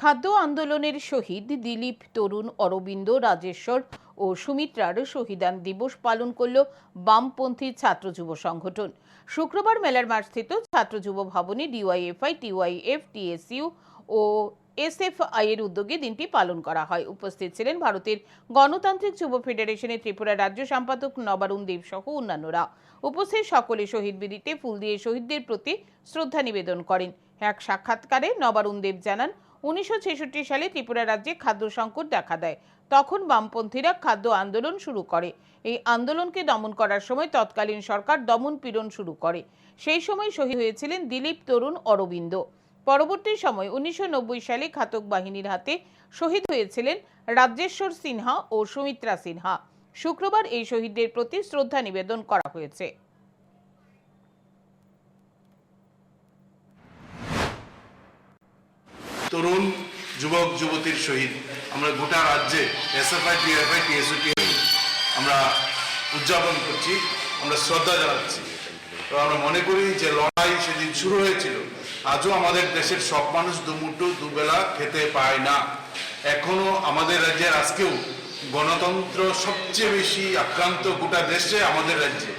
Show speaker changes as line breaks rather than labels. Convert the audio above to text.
খাদ্য আন্দোলনের শহীদ দিলীপ তরুণ অরবিন্দ রাজেশ্বর ও সুমিত্রার শহীদান দিবস পালন করল বামপন্থী ছাত্র যুব সংগঠন। শুক্রবার মেলার মাঠস্থিত ছাত্র যুব ভবনে ডিওয়াইএফআই, টিওয়াইএফ, টিএসইউ ও এসএফআই এর উদ্যোগে দিনটি পালন করা হয়। উপস্থিত ছিলেন ভারতের গণতান্ত্রিক যুব ফেডারেশনের ত্রিপুরা রাজ্য সম্পাদক নবারুণ দেব সহ অন্যান্যরা। উপস্থিত সকলে শহীদ বিদিতে ফুল দিয়ে শহীদদের প্রতি শ্রদ্ধা নিবেদন করেন। এক সাক্ষাৎকারে নবারুণ দেব জানান উনিশশো ছেষট্টি সালে ত্রিপুরা রাজ্যে খাদ্য সংকট দেখা দেয়। তখন বামপন্থীরা খাদ্য আন্দোলন শুরু করে। এই আন্দোলনকে দমন করার সময় তৎকালীন সরকার দমন পীড়ন শুরু করে। সেই সময় শহীদ হয়েছিলেন দিলীপ তরুণ অরবিন্দ। পরবর্তী সময় উনিশশো নব্বই সালে ঘাতক বাহিনীর হাতে শহীদ হয়েছিলেন রাজ্যেশ্বর সিনহা ও সুমিত্রা সিনহা। শুক্রবার এই শহীদদের প্রতি শ্রদ্ধা নিবেদন করা হয়েছে।
তরুণ যুবক, যুবতীর সহিত আমরা গোটা রাজ্যে এসএফআই টিএফআই টিএসইউটি আমরা উদযাপন করছি, আমরা শ্রদ্ধা জানাচ্ছি। তো আমরা মনে করি যে লড়াই সেদিন শুরু হয়েছিল। আজও আমাদের দেশের সব মানুষ দুমুঠো, দুবেলা খেতে পায় না। এখনও আমাদের রাজ্যের আজকেও গণতন্ত্র সবচেয়ে বেশি আক্রান্ত গোটা দেশে আমাদের রাজ্যে।